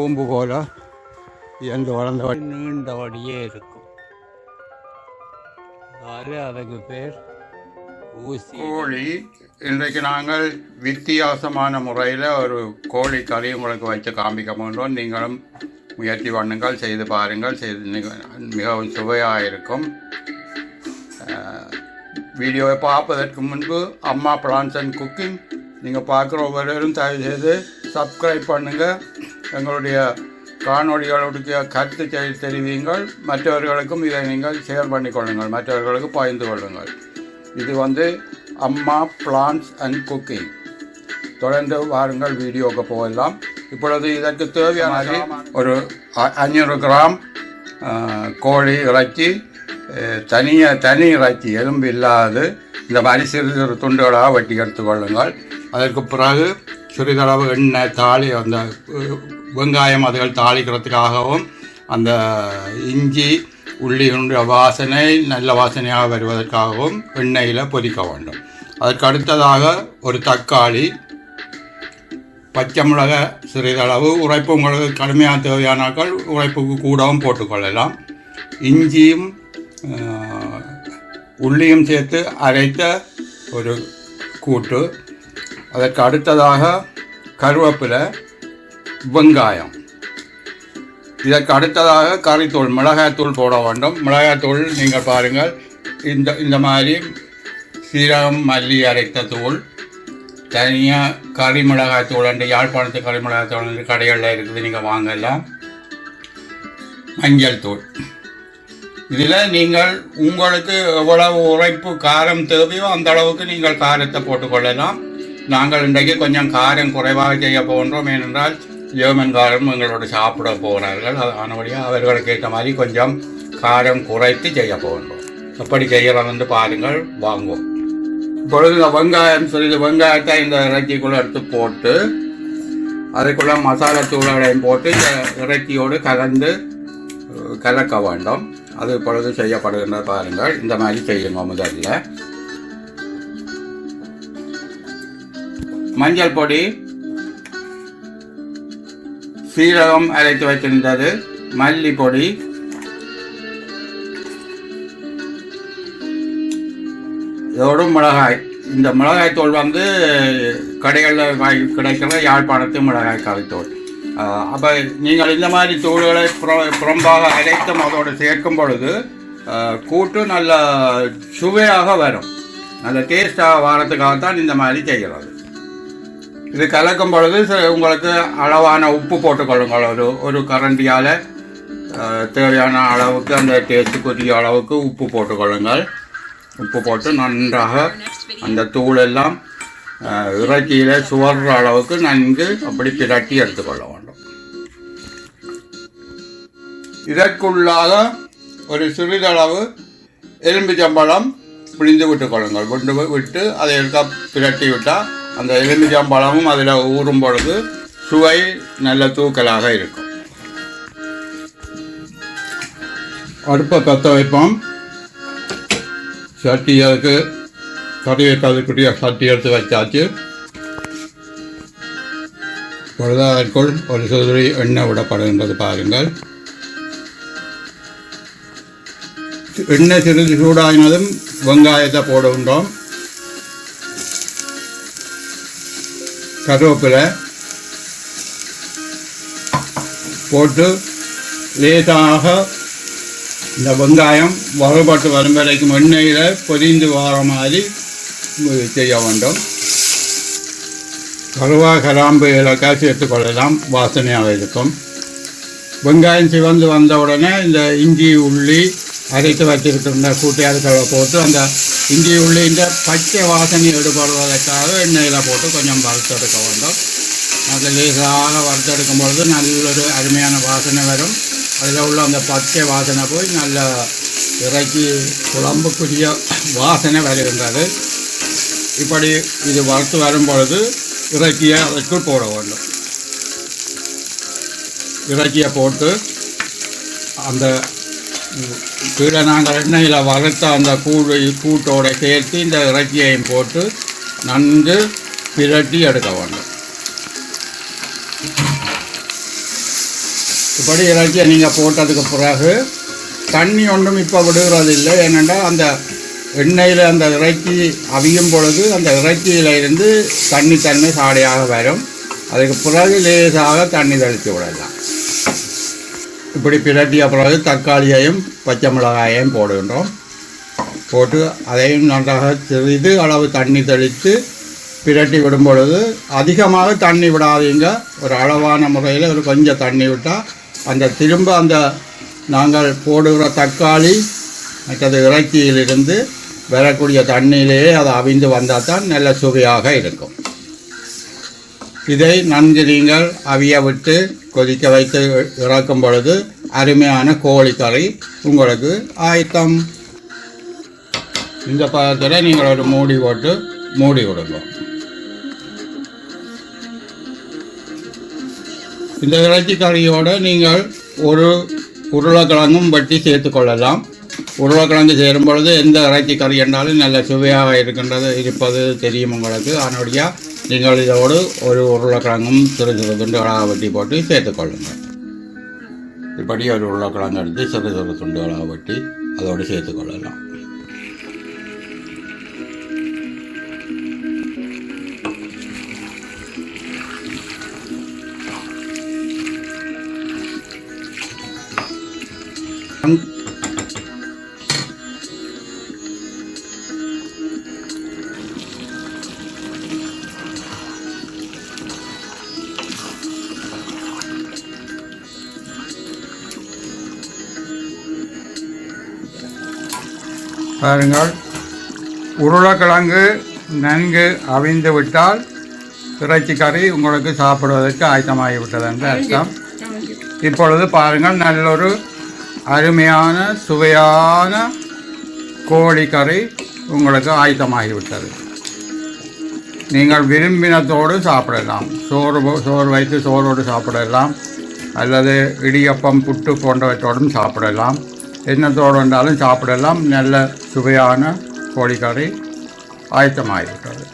கூம்பு போல இயந்து வளர்ந்த வழி நீண்ட வழியே இருக்கும். அது அதுக்கு பேர் ஊசி. கோழி. இன்றைக்கு நாங்கள் வித்தியாசமான முறையில் ஒரு கோழி கறி உங்களுக்கு வைத்து காண்பிக்க போன்றோம் நீங்களும் முயற்சி பண்ணுங்கள் செய்து பாருங்கள். செய்து மிக- மிகவும் சுவையாக இருக்கும் வீடியோவை பார்ப்பதற்கு முன்பு அம்மா பிளான்ஸ் அண்ட் குக்கிங். நீங்கள் பார்க்குற ஒவ்வொருவரும் தயவு செய்து சப்ஸ்கிரைப் பண்ணுங்கள் எங்களுடைய காணொளிகளுடைய கருத்து தெரி- தெரிவியுங்கள். மற்றவர்களுக்கும் இதை நீங்கள் ஷேர் பண்ணிக்கொள்ளுங்கள் மற்றவர்களுக்கு பகிர்ந்து கொள்ளுங்கள். இது வந்து அம்மா பிளான்ஸ் அண்ட் குக்கிங் தொடர்ந்து வாருங்கள் வீடியோக்கு போகலாம். இப்பொழுது இதற்கு தேவையான மாதிரி ஒரு அஞ்சூறு கிராம் கோழி இறைச்சி தனியாக தனி இறைச்சி எலும்பு இல்லாது இந்த மாதிரி சிறு சிறு துண்டுகளாக வெட்டி எடுத்துக்கொள்ளுங்கள் அதற்கு பிறகு சிறிதளவு எண்ணெய் தாளி அந்த வெங்காயம் அதுகள் தாளிக்கிறதுக்காகவும் அந்த இஞ்சி உள்ளியினுடைய வாசனை நல்ல வாசனையாக வருவதற்காகவும் எண்ணெயில் பொரிக்க வேண்டும். அதற்கு அடுத்ததாக ஒரு தக்காளி. பச்சை மிளகாய் சிறிதளவு உரைப்பு உங்களுக்கு கடுமையாக தேவையானாக்கள் உரைப்புக்கு கூடவும் போட்டுக்கொள்ளலாம் இஞ்சியும் உள்ளியும் சேர்த்து அரைத்த ஒரு கூட்டு. அதற்கு அடுத்ததாக கருவேப்பிலை. வெங்காயம். இதற்கு அடுத்ததாக கறித்தூள் மிளகாய்த்தூள் போட வேண்டும். மிளகாய்த்தூள் நீங்கள் பாருங்கள் இந்த இந்த மாதிரி சீரகம் மல்லி அரைத்த தூள் தனியாக கறி மிளகாய்த்தூள் அண்டு யாழ்ப்பாணத்து கறி மிளகாய்த்தூள் வந்து கடைகளில் இருக்குது நீங்கள் வாங்கலாம். மஞ்சள் தூள். இதில் நீங்கள் உங்களுக்கு எவ்வளவு உழைப்பு காரம் தேவையோ அந்த அளவுக்கு நீங்கள் காரத்தை போட்டுக்கொள்ளலாம். நாங்கள் இன்றைக்கு கொஞ்சம் காரம் குறைவாக செய்ய போன்றோம் ஏனென்றால் ஜெர்மன்காரும் எங்களோட சாப்பிட போகிறார்கள் அதனால அவர்களுக்கு ஏற்ற மாதிரி கொஞ்சம் காரம் குறைத்து செய்ய போகின்றோம். எப்படி செய்யறோம்னு பாருங்கள். வாங்குவோம். இப்பொழுது இந்த வெங்காயம் சிறிது வெங்காயத்தை இந்த இறைச்சிக்குள்ளே எடுத்து போட்டு அதுக்குள்ள மசாலா தூளையும் போட்டு இந்த இறைச்சியோடு கலந்து கலக்க வேண்டும். அது இப்பொழுது செய்யப்படுகின்ற பாருங்கள். இந்த மாதிரி செய்யுங்க முதல்ல. மஞ்சள் பொடி சீரகம் அரைத்து வைத்திருந்தது. மல்லி பொடி. இதோடு மிளகாய். இந்த மிளகாய் தூள் வந்து கடைகளில் வாங்கி கிடைக்கிற யாழ்ப்பாணத்து மிளகாய் கறித்தூள் அப்போ நீங்கள் இந்த மாதிரி தூள்களை புறம்பாக அரைத்தும் அதோடு சேர்க்கும் பொழுது கூட்டு நல்ல சுவையாக வரும். நல்ல டேஸ்டாக வரத்துக்காகத்தான் இந்த மாதிரி செய்கிறது இது கலக்கும் பொழுது உங்களுக்கு அளவான உப்பு போட்டுக்கொள்ளுங்கள். ஒரு ஒரு கரண்டியால் தேவையான அளவுக்கு அந்த டேஸ்ட்டுக்குரிய அளவுக்கு உப்பு போட்டுக்கொள்ளுங்கள். உப்பு போட்டு நன்றாக அந்த தூள் எல்லாம் இறைச்சியில் சுவர்ற அளவுக்கு நன்கு அப்படி பிரட்டி எடுத்துக்கொள்ள வேண்டும். இதற்குள்ளாக ஒரு சிறிதளவு எலும்பிச்சம்பழம் பிழிந்து விட்டு கொள்ளுங்கள் விட்டு விட்டு அதை எடுக்க பிரட்டி விட்டால் அந்த எலுமிச்சம்பழமும் அதில் ஊறும் பொழுது சுவை நல்ல தூக்கலாக இருக்கும். அடுப்பை பற்ற வைப்போம். சட்டி அதுக்கு கறி வைப்பதற்குரிய சட்டி எடுத்து வச்சாச்சு. பொழுது அதற்குள் ஒரு சிறுதுளி எண்ணெய் விடப்படுகின்றது பாருங்கள். எண்ணெய் சிறிது சூடாகினதும் வெங்காயத்தை போடுகின்றோம். கருவேப்பிலை போட்டு லேசாக இந்த வெங்காயம் வறுபட்டு வரும் வரைக்கும் எண்ணெயில் பொரிந்து வர மாதிரி செய்ய வேண்டும். கருவா கராம்பு இலக்காய் சேர்த்துக் கொள்ளலாம். வாசனையாக இருக்கும். வெங்காயம் சிவந்து வந்த உடனே இந்த இஞ்சி உள்ளி அரைத்து வச்சிருக்கிற கூட்டியார்களை போட்டு அந்த இங்கே உள்ள இந்த பச்சை வாசனை எடுபடுவதற்காக எண்ணெயில் போட்டு கொஞ்சம் வறுத்தெடுக்க வேண்டும். அது லேசாக வறுத்தெடுக்கும் பொழுது நல்லொரு அருமையான வாசனை வரும். அதில் உள்ள அந்த பச்சை வாசனை போய் நல்ல இறக்கி குழம்புக்குரிய வாசனை வருகின்றது. இப்படி இது வறுத்து வரும் பொழுது இறக்கியை அதற்குள் போட வேண்டும். இறக்கியை போட்டு அந்த கீழே நாங்கள் எண்ணெயில் வறுத்த அந்த கூடு கூட்டோட சேர்த்து இந்த இறைச்சியையும் போட்டு நன்கு பிரட்டி எடுக்க வேண்டும். இப்படி இறைச்சியை நீங்கள் போட்டதுக்கு பிறகு தண்ணி ஒன்றும் இப்போ விடுகிறது இல்லை ஏனென்றால் அந்த எண்ணெயில் அந்த இறைச்சி அவியும் பொழுது அந்த இறைச்சியில் இருந்து தண்ணி தன்மை சாடையாக வரும். அதுக்கு பிறகு லேசாக தண்ணி தெளித்து விடலாம். இப்படி பிரட்டிய பிறகு தக்காளியையும் பச்சை மிளகாயையும் போடுகின்றோம். போட்டு அதையும் நன்றாக சிறிது அளவு தண்ணி தெளித்து பிரட்டி விடும் பொழுது அதிகமாக தண்ணி விடாதீங்க. ஒரு அளவான முறையில் ஒரு கொஞ்சம் தண்ணி விட்டால் அந்த திரும்ப அந்த நாங்கள் போடுகிற தக்காளி மற்றது இறைச்சியிலிருந்து வரக்கூடிய தண்ணியிலேயே அது அவிந்து வந்தால் தான் நல்ல சுவையாக இருக்கும். இதை நன்கு நீங்கள் அவிய விட்டு கொதிக்க வைத்து இறக்கும் பொழுது அருமையான கோழிக்கறி உங்களுக்கு ஆயத்தம். இந்த பதத்தில் நீங்கள் ஒரு மூடி போட்டு மூடி விடுங்க. இந்த இறைச்சி கறியோடு நீங்கள் ஒரு உருளைக்கிழங்கும் வெட்டி சேர்த்து கொள்ளலாம். உருளைக்கிழங்கு சேரும் பொழுது எந்த இறைச்சி கறி என்றாலும் நல்ல சுவையாக இருக்கின்றது இருப்பது தெரியும் உங்களுக்கு. அதனுடைய நீங்கள் இதோடு ஒரு உருளைக்கிழங்கும் சிறு சிறு துண்டுகளாக வெட்டி போட்டு சேர்த்துக்கொள்ளுங்கள் இப்படி ஒரு உருளைக்கிழங்கு எடுத்து சிறு சிறு துண்டுகளாக வெட்டி அதோடு சேர்த்து பாருங்கள். உருளைக்கிழங்கு நன்கு அவிந்து விட்டால் இறைச்சி கறி உங்களுக்கு சாப்பிடுவதற்கு ஆயத்தமாகி விட்டது என்று அர்த்தம். இப்பொழுது பாருங்கள் நல்லொரு அருமையான சுவையான கோழி கறி உங்களுக்கு ஆயத்தமாகிவிட்டது நீங்கள் விரும்பினத்தோடு சாப்பிடலாம். சோறு சோறு வைத்து சோறோடு சாப்பிடலாம். அல்லது இடியப்பம் புட்டு போன்றவற்றோடும் சாப்பிடலாம். என்னத்தோடு வந்தாலும் சாப்பிடலாம். நல்ல சுவையான கோழிக்கறி. ஆயத்தமாகிவிட்டது.